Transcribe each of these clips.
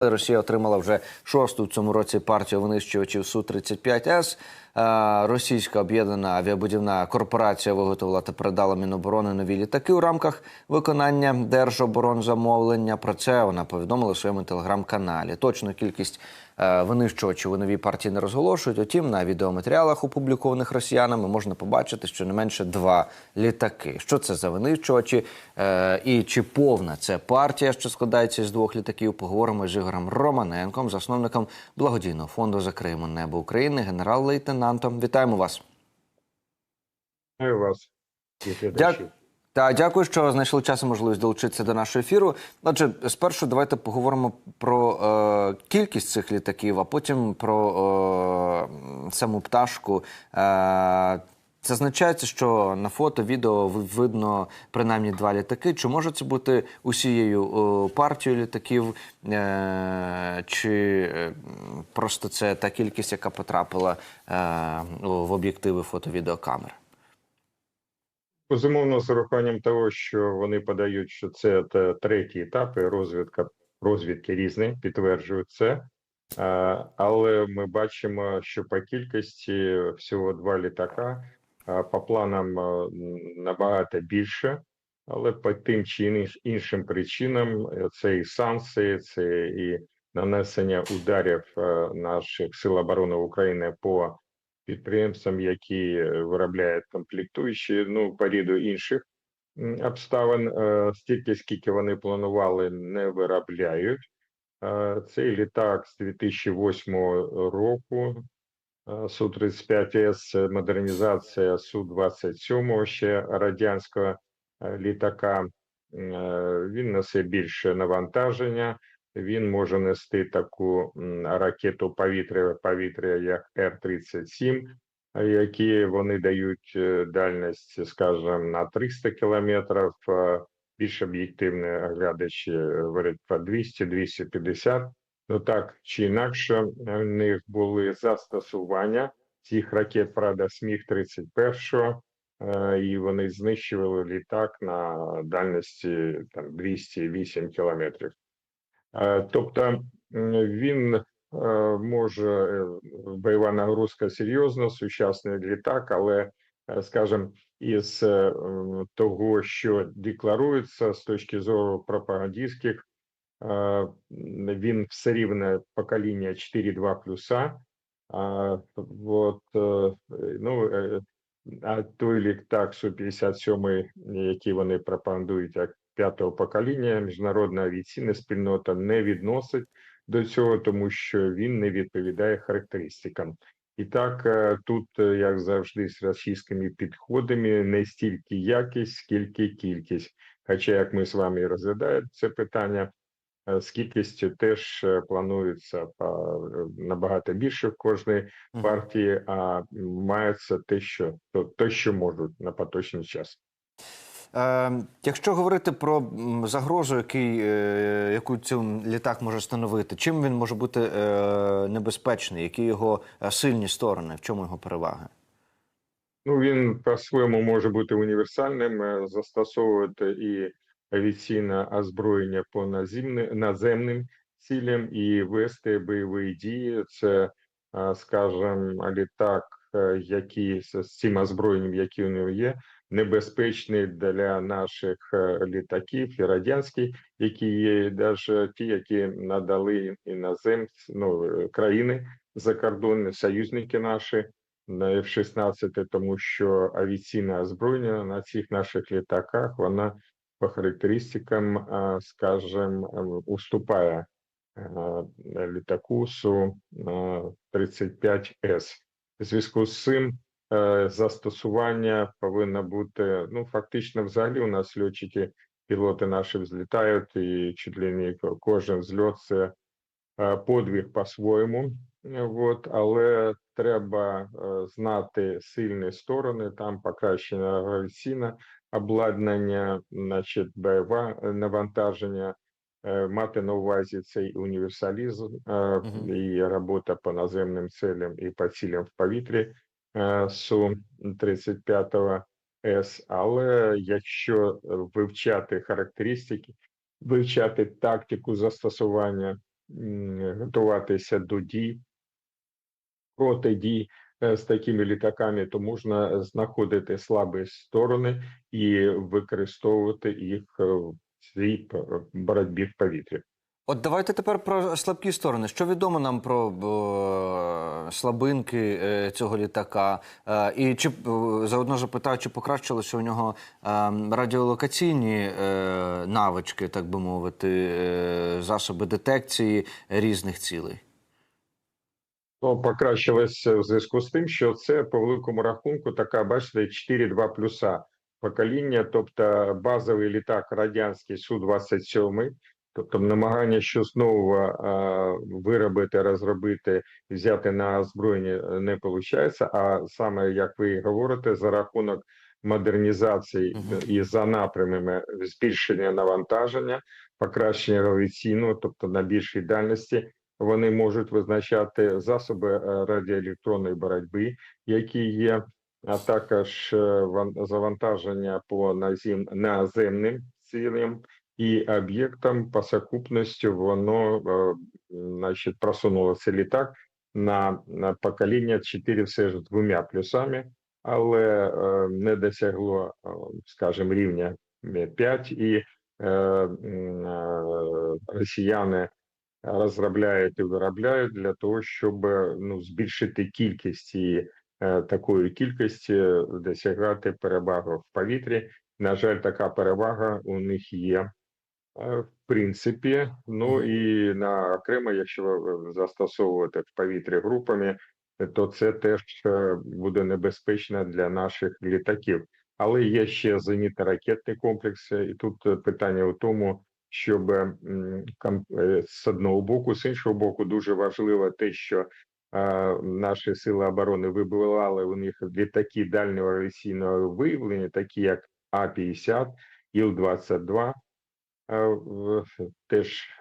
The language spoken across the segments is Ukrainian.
Росія отримала вже шосту в цьому році партію винищувачів Су-35С. Е, Російська об'єднана авіабудівна корпорація виготовила та передала Міноборони нові літаки у рамках виконання держоборонзамовлення. Про це вона повідомила у своєму телеграм-каналі. Точну кількість е, винищувачів у новій партії не розголошують. Утім, на відеоматеріалах, опублікованих росіянами, можна побачити щонайменше два літаки. Що це за винищувачі е, і чи повна це партія, що складається з двох літаків? Поговоримо з Ігорем Романенком, засновником благодійного фонду Закриємо небо України, генерал-лейтенантом. Вітаємо вас. Вітаю вас. Дякую. Та дякую, що знайшли час і можливість долучитися до нашого ефіру. Отже, спершу давайте поговоримо про е, кількість цих літаків, а потім про е, саму пташку. Е, Зазначається, що на фото, відео видно принаймні два літаки. Чи може це бути усією е, партією літаків, е, чи е, просто це та кількість, яка потрапила в об'єктиви фото-відеокамер? Безумовно, з урахуванням того, що вони подають, що це третій етап, розвідка розвідки різні підтверджують це. Але ми бачимо, що по кількості всього два літака, по планам набагато більше, але по тим чи іншим причинам е, це і санкції, це і нанесення ударів е, наших сил оборони України по підприємствам, які е, виробляють комплектуючі, ну по ряду інших обставин, е, стільки скільки вони планували, не виробляють. Е, Цей літак з 2008 року. е, Су-35С, модернізація Су-27 ще радянського літака. Він несе більше навантаження. Він може нести таку ракету повітря-повітря, як Р-37, а які вони дають е, дальність, скажімо, на 300 кілометрів. е, Більш об'єктивні оглядачі е, говорять про 200-250. Ну так чи інакше, в них були застосування цих ракет, правда, сміх 31 е, і вони знищували літак на дальності там 208 кілометрів. Е, Тобто він е, може е, бойова нагрузка серйозна, сучасний літак, але, скажімо, із того, що декларується з точки зору пропагандистських, він все рівне покоління 4.2 плюса. А, от, ну, а той літак Су-57, який вони пропагандують як п'ятого покоління, міжнародна авіаційна спільнота не відносить до цього, тому що він не відповідає характеристикам. І так, е, тут, е, як завжди, з російськими підходами не стільки якість, скільки кількість. Хоча, як ми з вами розглядаємо це питання, е, з кількістю теж планується набагато більше в кожної партії, а мається те, що то, те, що можуть на поточний час. Е, якщо говорити про загрозу, який, е, яку цей літак може становити, чим він може бути е, небезпечний, які його сильні сторони, в чому його переваги? Ну, він по-своєму може бути універсальним, застосовувати і авіаційне озброєння по наземним, цілям і вести бойові дії. Це, скажімо, літак, який з цим озброєнням, яке у нього є, небезпечний для наших е, літаків і радянських, які є, навіть ті, які надали іноземці, ну, е, країни закордонні, союзники наші на F-16, тому що авіаційне озброєння на цих наших літаках, вона по характеристикам, а, скажем, ем, уступає е, літаку Су-35С. В зв'язку з цим е, застосування повинно бути, ну, фактично, взагалі у нас льотчики, пілоти наші взлітають, і чуть ли не кожен зльот це е, подвиг по-своєму. Е, От, але треба е, знати сильні сторони, там покращення авіаційне обладнання, значить, бойове навантаження, е, мати на увазі цей універсалізм е, Мгм. і робота по наземним целям і по цілям в повітрі е, су 35 С. Але якщо е, вивчати характеристики, вивчати тактику застосування готуватися до дій, протидій е, з такими літаками, то можна знаходити слабі сторони і використовувати їх е, в цій боротьбі в повітрі. От давайте тепер про слабкі сторони. Що відомо нам про е, слабинки е, цього літака? Е, і чи заодно запитаю, чи покращилися у нього радіолокаційні навички, так би мовити, засоби детекції різних цілей? Ну, покращилося в зв'язку з тим, що це по великому рахунку така, бачите, 4-2 плюса покоління, тобто базовий літак радянський Су-27, тобто намагання нового а, виробити, розробити, взяти на озброєння не виходить, а саме, як ви говорите, за рахунок модернізації і за напрямами збільшення навантаження, покращення авіаційного, тобто на більшій дальності, вони можуть визначати засоби е, радіоелектронної боротьби, які є, а також е, завантаження по наземним цілям і об'єктам по сукупності воно е, значить, просунулося літак на, на покоління 4 все ж двома плюсами, але е, не досягло, е, скажімо, рівня 5, і е, е, росіяни розробляють і виробляють для того, щоб ну збільшити кількість і е, такої кількості досягати перевагу в повітрі. На жаль, така перевага у них є. Е, В принципі, ну і на окремо, якщо застосовувати в повітрі групами, то це теж е, буде небезпечно для наших літаків. Але є ще зенітно-ракетний комплекс, і тут е, питання у тому, щоб е, з одного боку, з іншого боку, дуже важливо те, що е, наші сили оборони вибивали у них літаки дальнього авіаційного виявлення, такі як А-50, Іл-22, е, в- теж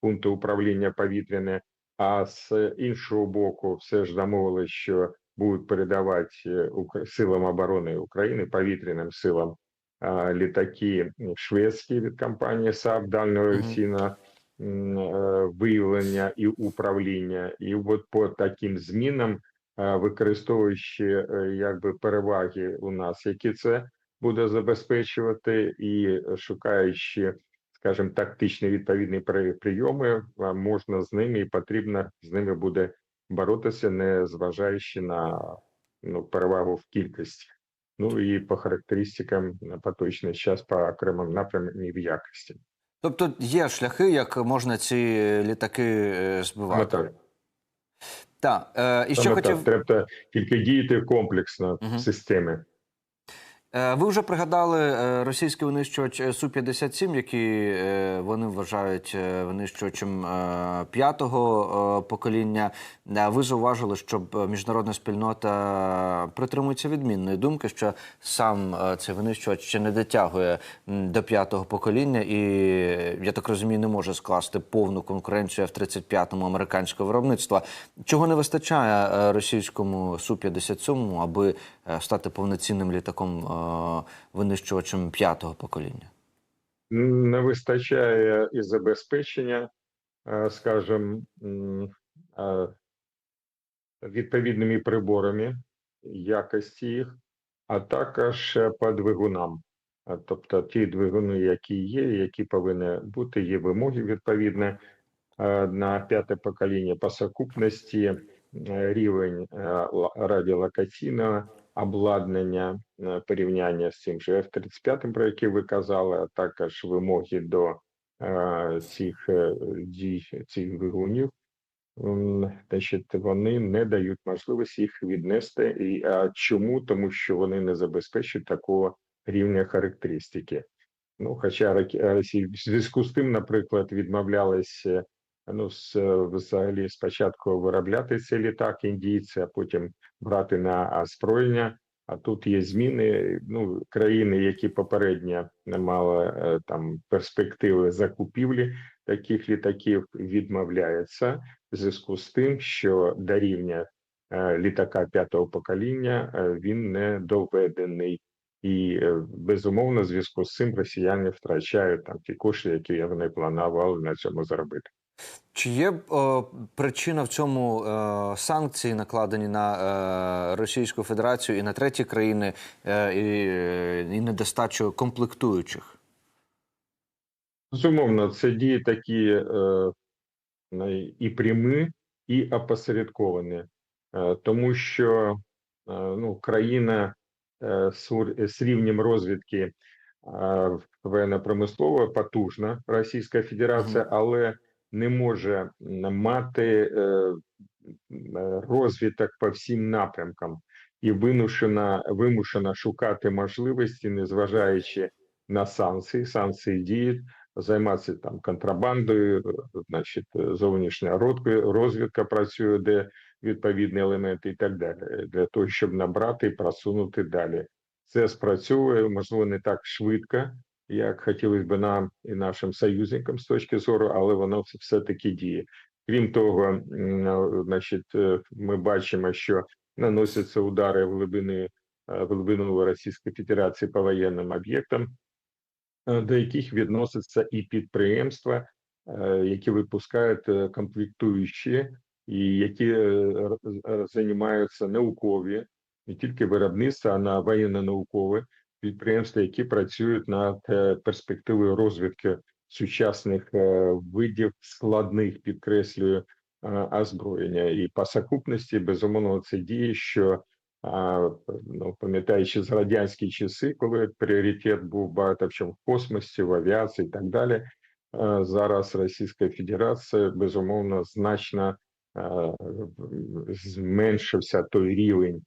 пункти управління повітряне. А з іншого боку, все ж замовили, що будуть передавати е, силам оборони України, повітряним силам літаки шведські від компанії САП дальнього м, е, виявлення і управління. І от по таким змінам, використовуючи е, якби переваги у нас, які це буде забезпечувати, і шукаючи, скажімо, тактичні відповідні прийоми, можна з ними і потрібно з ними буде боротися, не зважаючи на ну, перевагу в кількості. Ну і по характеристикам на поточний час по окремим напрямам і в якості. Тобто є шляхи, як можна ці літаки е, збивати. Так. Так, е, і Саме хотів. Треба тільки діяти комплексно Мгм. в системі. Е, Ви вже пригадали е, російський винищувач е, Су-57, який е, вони вважають винищувачем п'ятого покоління. Ви зауважили, що міжнародна спільнота притримується відмінної думки, що сам цей винищувач ще не дотягує до п'ятого покоління, і я так розумію, не може скласти повну конкуренцію F-35 американського виробництва. Чого не вистачає російському Су-57, аби е, стати повноцінним літаком е, винищувачем п'ятого покоління? Не вистачає і забезпечення, е, скажімо, е, відповідними приборами, якості їх, а також е, по двигунам. Е, Тобто ті двигуни, які є, які повинні бути, є вимоги відповідні е, на п'яте покоління по сукупності, е, рівень е, радіолокаційного обладнання, е, порівняння з цим же F-35, про який ви казали, а також вимоги до е, цих е, дій цих двигунів. Значить, вони не дають можливості їх віднести. І а чому? Тому що вони не забезпечують такого рівня характеристики. Ну, хоча Росія в зв'язку з тим, наприклад, відмовлялися ну, з, взагалі спочатку виробляти цей літак індійці, а потім брати на озброєння. А тут є зміни. Ну, країни, які попередньо не мали е, там перспективи закупівлі таких літаків, відмовляються в зв'язку з тим, що до рівня е, літака п'ятого покоління е, він не доведений. І безумовно, в зв'язку з цим росіяни втрачають там ті кошти, які вони планували на цьому заробити. Чи є е, причина в цьому е, санкції, накладені на е, Російську Федерацію і на треті країни, е, і, і недостачу комплектуючих? Безумовно, це дії такі е, і прямі, і опосередковані, тому що ну, країна з- рівнем розвідки воєнно-промислово потужна Російська Федерація, але не може мати е, е, розвиток по всім напрямкам і вимушена, вимушена шукати можливості, незважаючи на санкції. Санкції діють займатися там контрабандою, е, значить, зовнішня розвідка працює, де відповідні елементи і так далі, для того, щоб набрати і просунути далі. Це спрацьовує, можливо, не так швидко, як хотілося б нам і нашим союзникам з точки зору, але воно все- все-таки діє. Крім того, е, значить, е, ми бачимо, що наносяться удари в глибини е, в глибину Російської Федерації по воєнним об'єктам, до яких відносяться і підприємства, які випускають комплектуючі, і які займаються наукові, не тільки виробництво, а на воєнно-наукові підприємства, які працюють над е, перспективою розвитку сучасних е, видів складних, підкреслюю, е, озброєння. І по сукупності, безумовно, це діє, що ну, пам'ятаючи з радянські часи, коли пріоритет був багато в чому в космосі, в авіації і так далі. Зараз Російська Федерація безумовно значно зменшився той рівень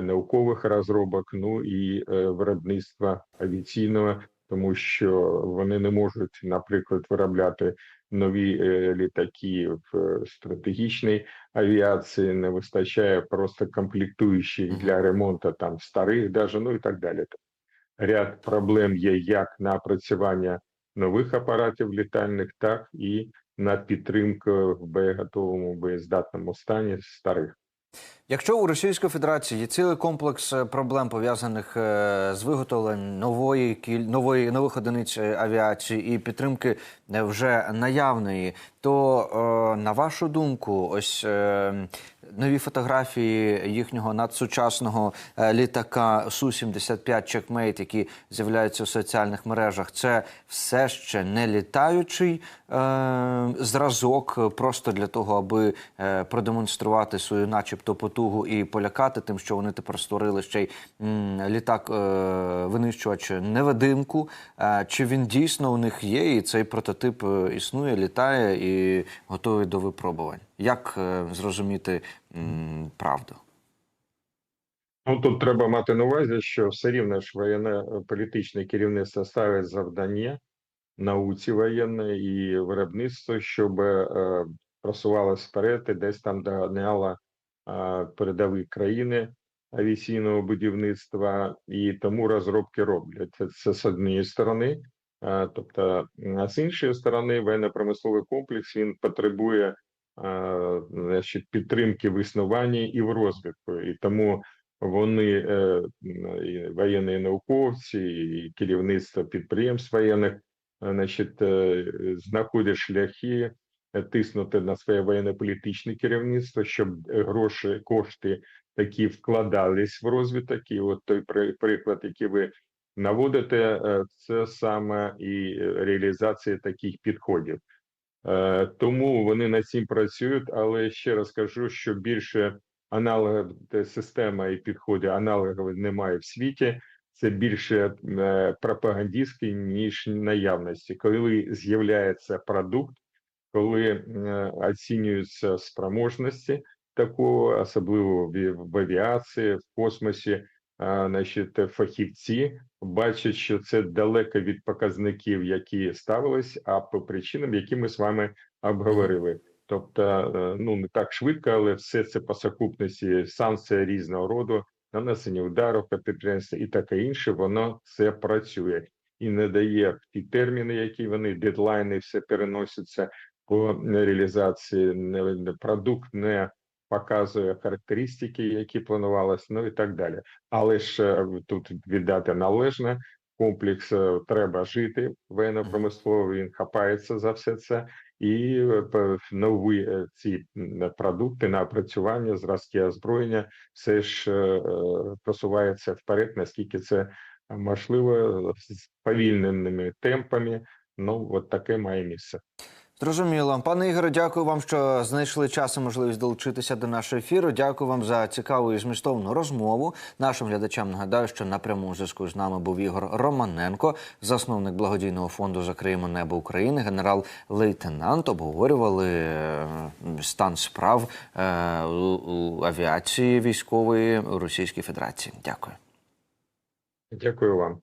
наукових розробок, ну і е, виробництва авіаційного, тому що вони не можуть, наприклад, виробляти нові е, літаки в е, стратегічній авіації, не вистачає просто комплектуючих для ремонту там старих, даже, ну і так далі. Ряд проблем є як на опрацювання нових апаратів літальних, так і на підтримку в боєготовому боєздатному стані старих. Якщо у Російської Федерації є цілий комплекс е, проблем пов'язаних е, з виготовленням нової нової нових одиниць е, авіації і підтримки вже наявної, то на вашу думку, ось нові фотографії їхнього надсучасного е, літака Су-75 Checkmate, які з'являються в соціальних мережах, це все ще не літаючий е, зразок, е, просто для того, аби е, продемонструвати свою, начебто, потугу і полякати тим, що вони тепер створили ще й літак е, винищувач невидимку. Е, чи він дійсно у них є, і цей прототип існує, літає і готовий до випробувань? Як е, зрозуміти правду? Ну тут треба мати на увазі, що все рівно ж воєнно-політичне керівництво ставить завдання науці воєнної і виробництву, щоб е, просувалося вперед і десь там доганяло е, передові країни авіаційного будівництва, і тому розробки роблять. Це, з однієї сторони. Е, тобто, а з іншої сторони, воєнно-промисловий комплекс він потребує е, значить, підтримки в існуванні і в розвитку. І тому вони е, і воєнні науковці, і керівництво підприємств воєнних, е, значить, е, знаходять шляхи тиснути на своє воєнно-політичне керівництво, щоб гроші, кошти такі вкладались в розвиток. І от той приклад, який ви наводите, це саме і реалізація таких підходів. Е, Тому вони над цим працюють, але ще раз кажу, що більше аналогів система і підходи аналогів немає в світі. Це більше е, пропагандистські, ніж наявності. Коли з'являється продукт, коли е, оцінюються спроможності такого, особливо в, авіації, в космосі, значить, фахівці бачать, що це далеко від показників, які ставились, а по причинам, які ми з вами обговорили. Тобто, е, ну не так швидко, але все це по сукупності санкції різного роду, нанесення ударів по підприємству і таке інше, воно все працює і не дає ті терміни, які вони дедлайни, все переносяться по реалізації. Продукт не показує характеристики, які планувалось, ну і так далі. Але ж е, тут віддати належне. Комплекс е, треба жити воєнно-промисловий, він хапається за все це і е, нові ці продукти на опрацювання, зразки озброєння все ж просувається вперед, наскільки це можливо з повільненими темпами. Ну от таке має місце. Зрозуміло. Пане Ігоре, дякую вам, що знайшли час і можливість долучитися до нашого ефіру. Дякую вам за цікаву і змістовну розмову. Нашим глядачам нагадаю, що на прямому зв'язку з нами був Ігор Романенко, засновник благодійного фонду Закриємо небо України, генерал-лейтенант. Обговорювали е, стан справ е, авіації військової Російської Федерації. Дякую. Дякую вам.